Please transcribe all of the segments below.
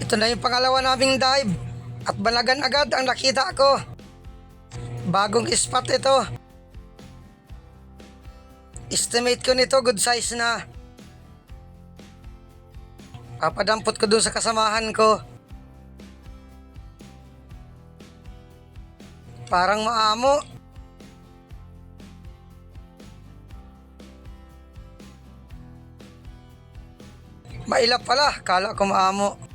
Ito na yung pangalawa naming dive. At balagan agad ang nakita ko. Bagong spot ito. Estimate ko nito good size na. Papadampot ko dun sa kasamahan ko. Parang maamo. Mailap pala, kala ko maamo.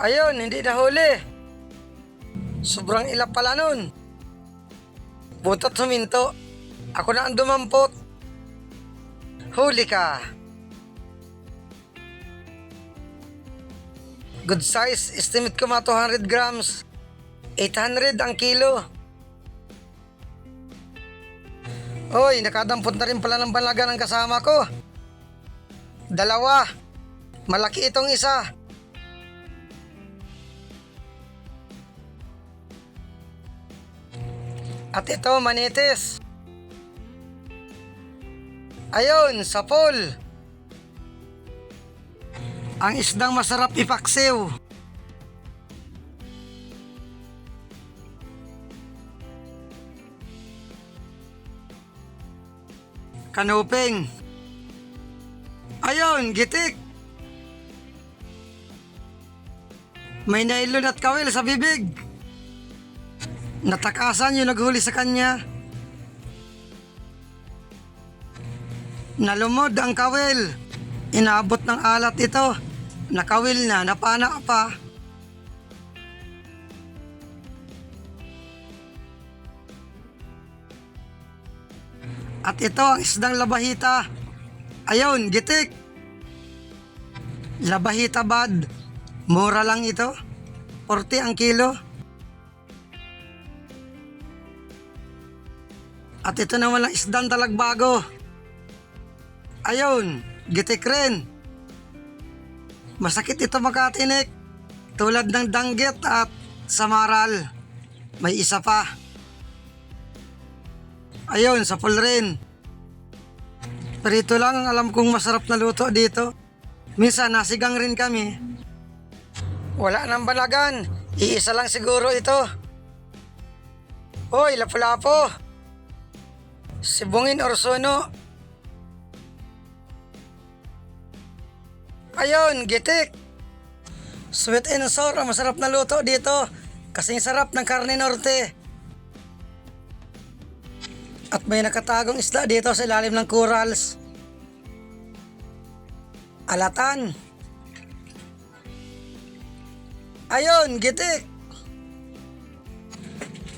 Ayun, hindi na huli. Sobrang ilap pala nun. Butot huminto. Ako na ang dumampot. Huli ka. Good size, estimate ko mga 200 grams. 800 ang kilo. Hoy, nakadampot na rin pala ng balaga ng kasama ko. Dalawa. Malaki itong isa. At ito, manitis. Ayun, sa pool. Ang isdang masarap ipaksiw. Kanuping. Ayun, gitik. May nailon at kawil sa bibig. Natakasan yung naghuli sa kanya. Nalumod ang kawil. Inabot ng alat ito. Nakawil na, napana pa. At ito ang isdang labahita. Ayun, gitik. Labahita bad. Mura lang ito. 40 ang kilo. At ito na walang isdang talagbago. Ayun, gitik rin. Masakit ito makatinik. Tulad ng danggit at samaral. May isa pa. Ayun, sa pool rin. Pero ito lang ang alam kong masarap na luto dito. Minsan nasigang rin kami. Wala nang balagan. Iisa lang siguro ito. Hoy, lapu-lapo. Sibungin or suno. Ayun, gitik. Sweet and sour, masarap na luto dito. Kasing sarap ng karne norte. At may nakatagong isda dito sa ilalim ng corals. Alatan. Ayun, gitik.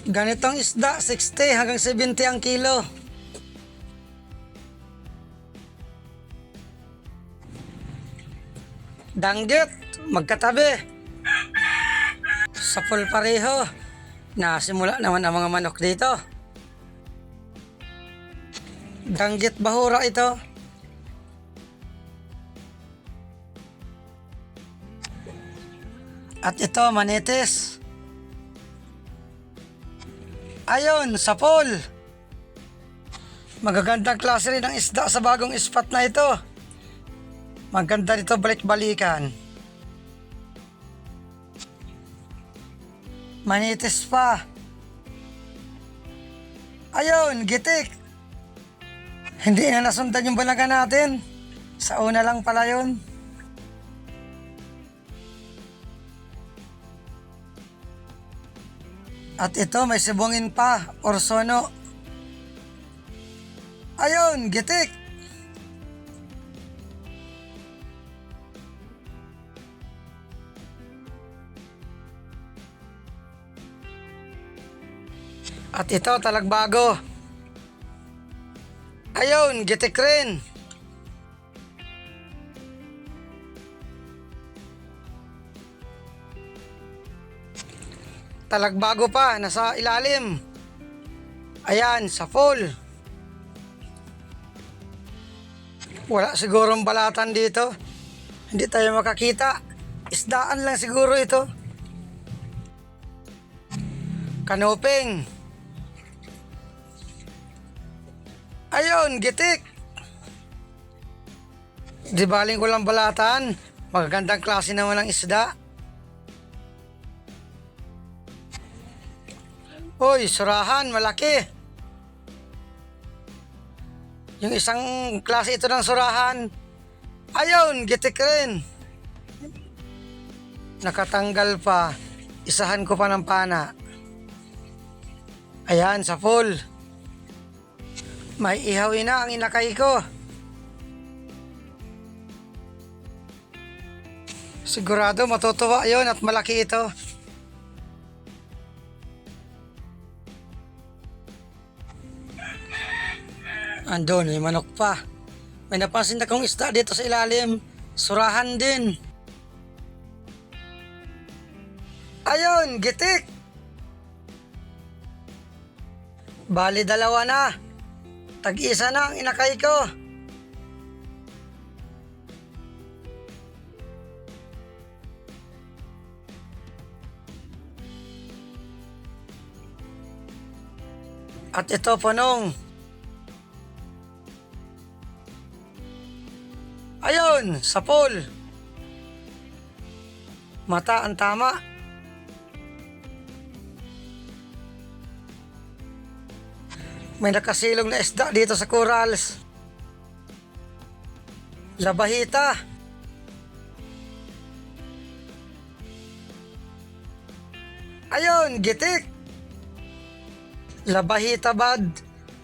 Ganitong isda, 60 hanggang 70 ang kilo. Danggit, magkatabi. Sa pool pareho. Nasimula naman ang mga manok dito. Danggit bahura ito. At ito, manitis. Ayun, sa pool. Magagandang klase rin ng isda sa bagong spot na ito. Maganda dito balik-balikan. Manitis pa. Ayun, gitik. Hindi na nasundan yung balaga natin. Sa una lang pala yun. At ito may sibungin pa, orsono. Ayun, gitik. At ito, talagbago. Ayun, gitik rin. Talagbago pa, nasa ilalim. Ayan, sa full. Wala sigurong balatan dito. Hindi tayo makakita. Isdaan lang siguro ito. Kanuping. Ayun, gitik. Di baling ko lang balatan. Magagandang klase naman ng isda. Uy, surahan, malaki. Yung isang klase ito ng surahan. Ayun, gitik rin. Nakatanggal pa. Isahan ko pa ng pana. Ayan, sa full. May ihawin na ang inakay ko. Sigurado matutuwa yon at malaki ito. Andun, may manok pa. May napansin akong isda dito sa ilalim. Surahan din. Ayun, gitik! Bali dalawa na. Tag-isa na ang inakay ko. At ito punong. Ayun, sa pool. Mata ang tama. May nakasilong na isda dito sa corals. Labahita. Ayun, gitik. Labahita bad.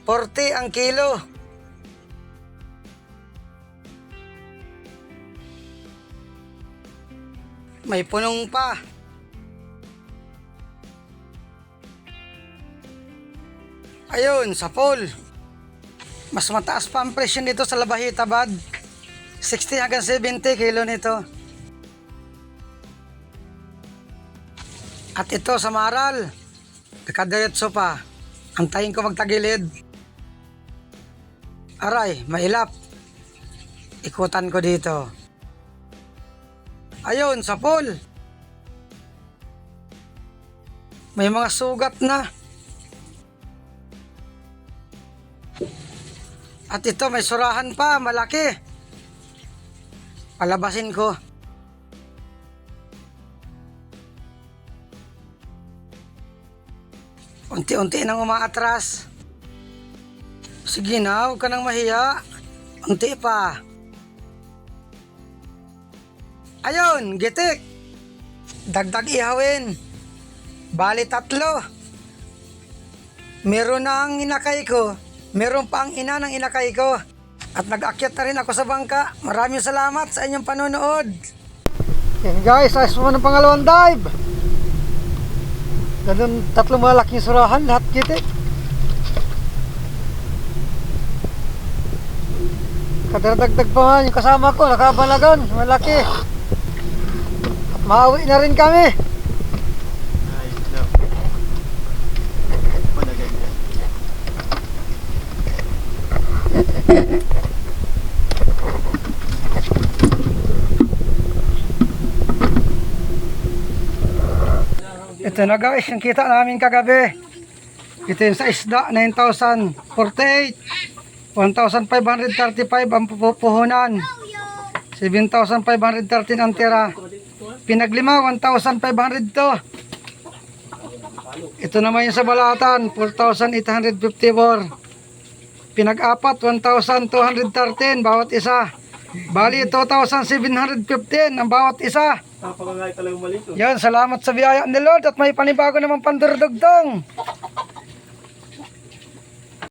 40 ang kilo. May punong pa. Ayun, sa pool. Mas mataas pa ang presyo nito sa Labahita Bad. 60 hanggang 70 kilo nito. At ito sa Maral. Nakadiretso pa. Antayin ko magtagilid. Aray, mailap. Ikutan ko dito. Ayun, sa pool. May mga sugat na. At ito, may surahan pa, malaki. Palabasin ko. Unti-unti nang umaatras. Sige na, huwag ka nang mahiya. Unti pa. Ayun, gitik. Dagdag ihawin. Bali tatlo. Meron na ang inakay ko. Meron pa ang ina ng inakay ko. At nag-akyat na rin ako sa bangka. Maraming salamat sa inyong panonood. Yan guys, ayos mo ng pangalawang dive. Ganun, tatlong malaking surahan, lahat gitik. Kadardagdag pa nga yung kasama ko, nakabalagan, malaki. At maawi na rin kami. Ito na guys, yung kita namin kagabi. Ito yung sa isda, 9,048. 1,535 ang pu- puhunan. 7,513 ang tira. Pinaglima, 1,500 to. Ito naman yung sa balatan, 4,854. Pinag-apat, 1,213 bawat isa. Bali, 2,715 ang bawat isa. Napakangay talagang mali to. Yan, salamat sa biyaya ni Lord at may panibago naman pandurdugtong.